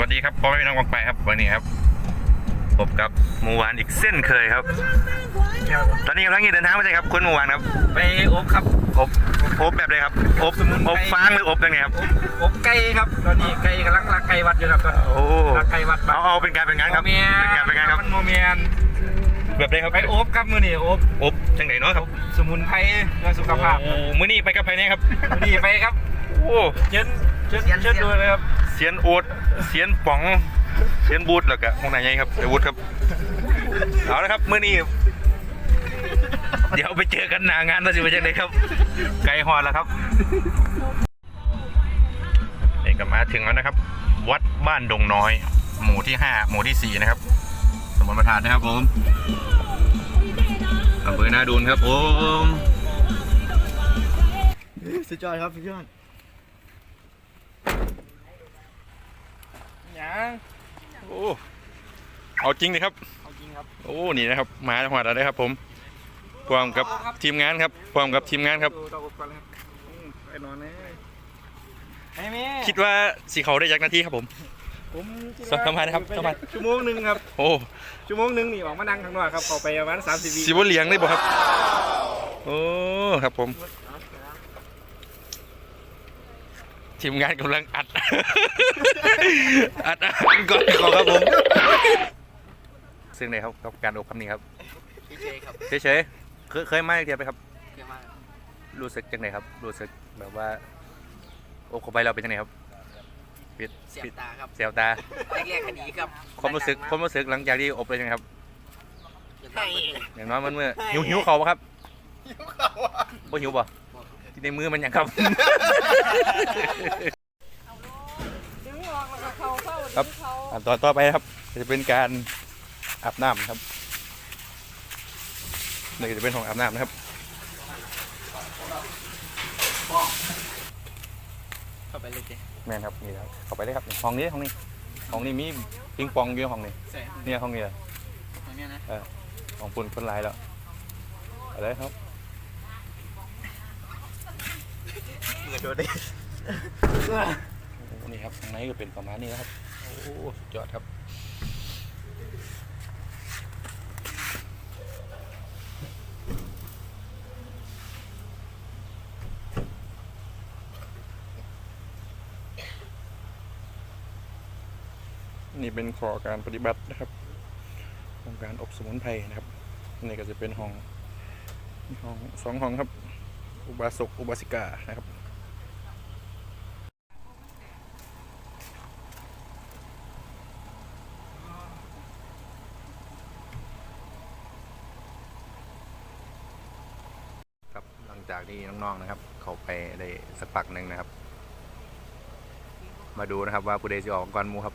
วัสดีครับพ่อแม่พี่น้องกองไปครับวันนี้ครับพบกับหมูหวานอีกเส้นเคยครับ ตอนนี้กำลังเดินทางไปใช่ครับคุณหมูหวานครับ ไปอบครับอบอบแบบเลยครับอบอบฟางหรืออบยังไงครับอบไก่ครับตอนนี้ไก่กำลังรักไก่วัดอยู่ครับตอนนี้โอ้รักไก่วัดเอาเอาเป็นการเป็นงานครับโมเมียเป็นการเป็นงานครับมันโมเมียนแบบเลยครับไปอบครับมื้อนี้อบอบจังไหนเนาะครับ สมุนไพรเพื่อสุขภาพโอ้มื้อนี้ไปกับใครเนี่ยครับมื้อนี้ไปครับ โอ้เชิญ เชิญเชิญดูเลยครับเสียนโอ๊ตเสียนป๋องเสียนบูธแล้วก็ห้องไหนไงครับไอ้บูธครับเอาละครับมื้อนี้เดี๋ยวไปเจอกันหน้างานว่าสิไปจังไหนครับ ไกลฮอดแล้วครับนี่ก็มาถึงแล้วนะครับ วัดบ้านดงน้อย หมู่ที่ห้าหมู่ที่สี่นะครับ สมุนประธานนะครับผมอำเภอนาดูนครับผมสุดยอดครับสุดยอด หยังโอ้เอาจริงเลยครับเอาจริงครับโอ้นี่นะครับมาจังหวัดอะไรครับ ผมพร้อมกับทีมงานครับพร้อมกับทีมงานครับดูเราอบก่อนเลยครับอืมไปนอนเลยไม่มีคิดว่าสีเขาได้ยักนาทีครับผมผมคิดสัมภาษณ์นะครับสัมภาษณ์ชั่วโมงหนึ่งครับโอ้ชั่วโมงหนึ่งนี่ออกมานั่งข้างนอกครับเข้าไปประมาณ30วิสีบเลียงได้บ่ครับโอ้ครับผม ทีมงานกำลังอัด อัดอาหารก่อนก่อนครับผม ซึ่งไหนครับกับการอบคำนี้ครับเจครับเฉยๆเคยเคยมาเทียบไปครับเก่งมากรู้สึกจังไหนครับ รู้สึกแบบว่าอบเข้าไปเราเป็นจังไหนครับปิดเสียปิดตาครับเสียวตา แรกๆก็ดีครับความรู้สึกความรู้สึกหลังจากที่อบเลยนะครับ ให้อย่างน้อยมันเมื่อหิวหิวเขาปะครับหิวเขาบ่หิวป่ะ ที่ในมือมันยังครับครับอันต่อต่อไปครับ จะเป็นการอาบน้ำครับนี่จะเป็นของอาบน้ำนะครับ เข้าไปเลยเจ๊แม่นครับนี่ครับเข้าไปเลยครับห้องนี้ห้องนี้ห้องนี้มีปิงปองอยู่ในห้องนี้ใส่เนี่ยห้องนี้แหละตรงเนี้ยนะของคุณคนร้ายแล้วเอาเลยครับ เหงื่อโดนได้โอ้นี่ครับข้างในก็เป็นประมาณนี้นะครับโอ้สุดยอดครับนี่เป็นขอการปฏิบัตินะครับของการอบสมุนไพรนะครับนี่ก็จะเป็นห้องห้องสองห้องครับ อุบาสกอุบาสิกานะครับหลังจาก ที่น้องๆนะครับ เขาไปได้สักพักหนึ่งนะครับ มาดูนะครับว่าผู้ใดจะออกก่อนมูครับ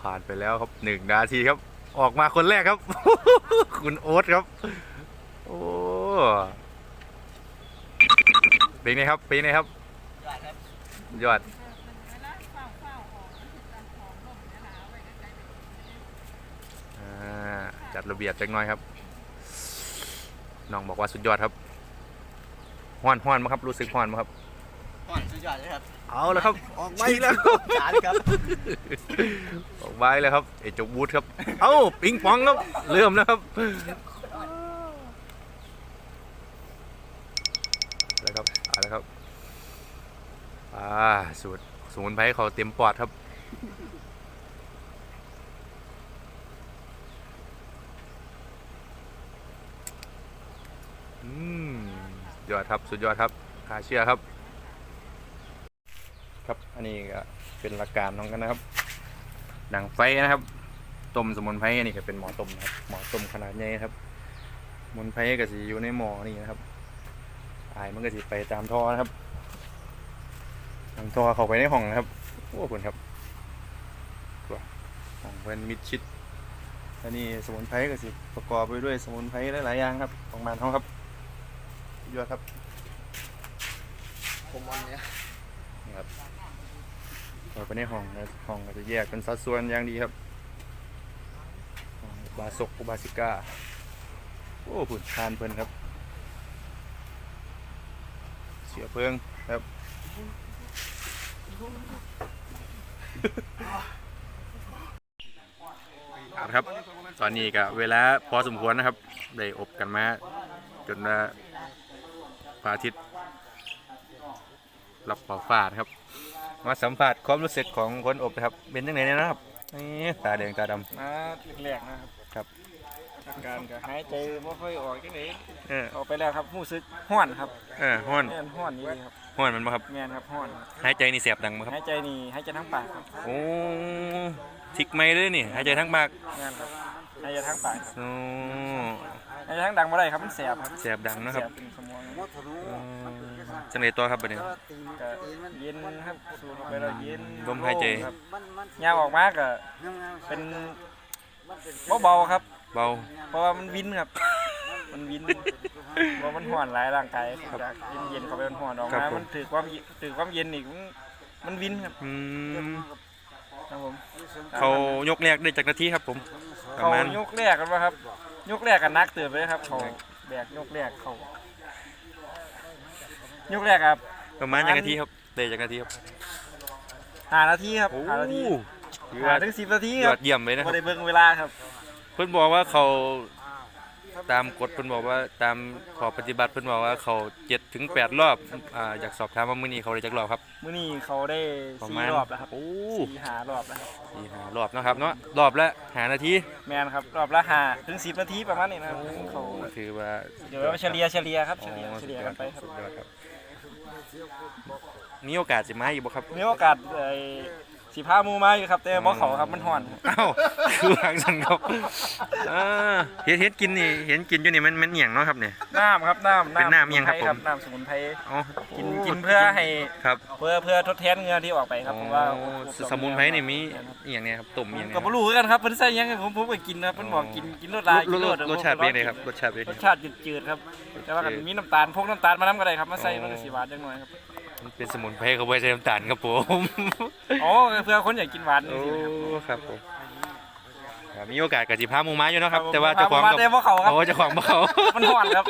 ผ่านไปแล้วครับหนึ่งนาทีครับ ออกมาคนแรกครับ คุณโอ๊ตครับ โอ้เป็นไงครับเป็นไงครับ ยอดอ่าจัดระเบียบจักหน่อยครับน้องบอกว่าสุดยอดครับห้อนห้อนมาครับรู้สึกห้อนมาครับก่อนสุดยอดเลยครับเอาแล้วครับออกมาอีกแล้วจานครับออกไว้แล้วครับเอจกบูธครับ เอ้าปิงปองครับเริ่มแล้วครับแล้วครับเอาแล้วครับ อ่าสูตรสมุนไพรเขาเต็มปอดครับ อืมยอดครับ สุดยอดครับขาเชื่อครับ ครับ อันนี้ก็เป็นหลักการของกันนะครับ หนังไฟนะครับ ต้มสมุนไพรอันนี้ก็เป็นหมอต้มนะครับ หมอต้มขนาดใหญ่ครับสมุนไพรก็จะอยู่ในหมอนี่นะครับอายมันก็จะไปตามท่อนะครับ ทางท่อเข้าไปในห้องนะครับโอ้คุณครับว้าห้องเป็นมิดชิดอันนี้สมุนไพรก็สิประกอบไปด้วยสมุนไพรหลายๆอย่างครับของมันเขาครับสุดยอดครับผมวันเนี้ยนี่ครับเข้าไปในห้องนะห้องก็จะแยกเป็นสัดส่วนอย่างดีครับห้องบาสกบาซิก้าโอ้ผุดทานเพิ่นครับ เสียเพิงครับเอาละ ครับ ตอนนี้ก็เวลาพอสมควรนะครับ ได้อบกันมาจนว่าพระอาทิตย์รับขอบฟ้านะครับ มาสัมผัสความรู้สึกของคนอบนะครับ เป็นยังไงเนี่ยนะครับนี่ตาแดงตาดมาแรกๆนะครับครับ อาการก็หายใจไม่ค่อยออกจังได๋ำเออออกไปแล้วครับรู้สึกห้อนครับเออห้อนแม่นห้อนนี่ครับห้อนมันบ่ครับแม่นครับห้อนหายใจนี่เสียบดังบ่ครับหายใจนี่หายใจทั้งปากครับโอ้ทิกไม่เลยนี่หายใจทั้งปากแม่นครับหายใจทั้งปากครับโอ้หายใจทั้งดังบ่ได้ครับมันแสบครับเสียบดังเนาะคแสรับบเป็นสมองอืมจังไดตัวครับบัดนี้ ก็เย็นครับสูดเข้าไปแล้วเย็นลมหายใจครับยาวออกมาก็เป็นเบาๆครับ เบา เพราะว่ามันวินครับ มันวินเพราะมันห่อนหลายร่างกายจากเย็นๆเข้าไปมันห่อนออกครับมาผม มันถือความเย็นถือความเย็นอีกมันมันวินครับอืมครับผมเขายกแรกได้จากนาทีครับผมประเขามาณยกแรกกันวะครับ ยกแรกกันนักเตือนเลยครับเขาแบกยกแรกเขายกแรกครับ ประมาณจากนาทีครับได้จากนาทีครับห้านาทีครับโอ้ห้านาทีถือห้าว่าถึงสิบนาทียคอรัดบเยี่ยมเลยนะคไม่รับได้เบิ่งเวลาครับ เพิ่นบอกว่าเขาตามกฎเพิ่นบอกว่าตามขอปฏิบัติเพิ่นบอกว่าเขาเจ็ดถึงแปดรอบอ่าอยากสอบถามว่ามื้อนี้เขาได้จักรอบครับ มื้อนี้เขาได้ประสี่มาณรอบแล้วครับโอ้สี่หารอบแล้วครับสี่ห้ารอบเนาะครับเนาะรอบละหานาทีแมนครับรอบละห้าถึงสิบนาทีประมาณนี้นะครับเขาถือว่าเดี๋ยวเราเฉลี่ยเฉลี่ยครับเฉลี่ยอ๋อเฉลี่ยกันไปครับสุดยอดครับมีโอกาสสิมาอีกบ่ครับมีโอกาสไอ้ สีผ้าหมูมาอยู่ครับ แต่บ่เขาครับมันห่อนครับอ้าวคือวางสันครับอ่าเฮ็ดเฮ็ดกินนี่เห็นกินอยู่นี่มันมันเอียงเนาะครับเนี่ย น้ำครับน้ำเป็นน้ำอิหยังครับสมุนไพผมน้ำสมุนไพรอ๋อกินกินเพื่อให้ครับเพื่อเพื่อทดแทนเหงื่อที่ออกไปครับเพราะว่าอ๋อสมุนไพรนี่มีอีหยังเนี่ยครับต้มอีหยังก็เนี่ยบ่รู้คือกันครับเพิ่นใส่หยังให้ผมผมก็กินนะครับเพิ่นบอกกินกินรสลายรกิสนรรสสรสชาติเป็นไงครับรสชาติเป็นรไงสชาติจืดๆครับแต่ว่าก็มีน้ำตาลพกน้ำตาลมานํก็ได้ครับมาใส่มันก็สิหวานจังหน่อยครับ มันเป็นสมุนไพรเขาไว้ใช้น้ำตาลครับผมอ๋อเพื่อคนอยากกินหวานโอ้นี่สิครับ ครับผมครับมีโอกาสกับสิพาหมูม้าอยู่เนาะครับ ครับผมแต่ว่าเจ้าของพาหมู่ม้าแต่บ่เข้าครับโอ้เจ้าของบ่เขามันห่อนครับ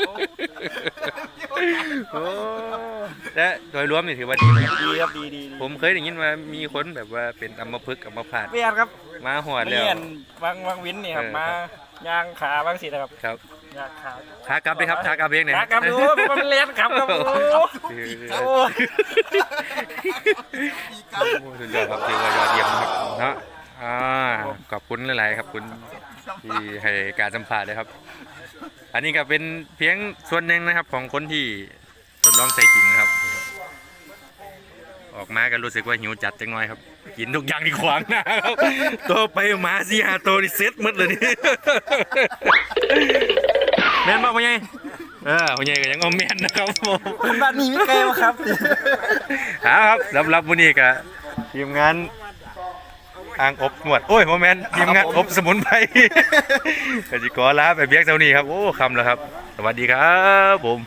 โอ้และโดยรวมนี่ถือว่าดีไหมครับดีครับดีดีดีผมเคยได้ยินว่ามีคนแบบว่าเป็นอัมพฤกษ์อัมพาตเปลี่ยนครับมาหอดแล้วเปลี่ยนบางบางวินนี่ครับเออ มาย่างขาบางสินะครับครับ ย่างขาขากลับเลยครับขากลับเองเนี่ยขากลับดูมันเล่นครับครับโอ้โอ้สุดยอดครับถือว่ายอดเยี่ยมครับเนาะอ่าขอบคุณหลาย ๆ ครับคุณที่ให้การสัมภาษณ์เลยครับ อันนี้ก็เป็นเพียงส่วนหนึ่งนะครับของคนที่ทดลองใส่จริงนะครับ ออกมาก็รู้สึกว่าหิวจัดจังหน่อยครับ กินทุกอย่างที่ขวางหน้าครับตัวไปหมาสี่หาตัวนี่เซ็ตหมดเลยนี่ แม่นบ่พ่อใหญ่เออพ่อใหญ่ก็ยังเอาแม่นนะครับผมคนบ้านนี้ไม่ไกลวะครับเอาครับสำหรับวันนี้ก็ทีมงานอ่างอบหนวดโอ้ยโมเมนต์ทีมงานอบสมุนไพรกสิกรลาไปเบียกเท่านี้ครับ โอ้คำแล้วครับ สวัสดีครับผม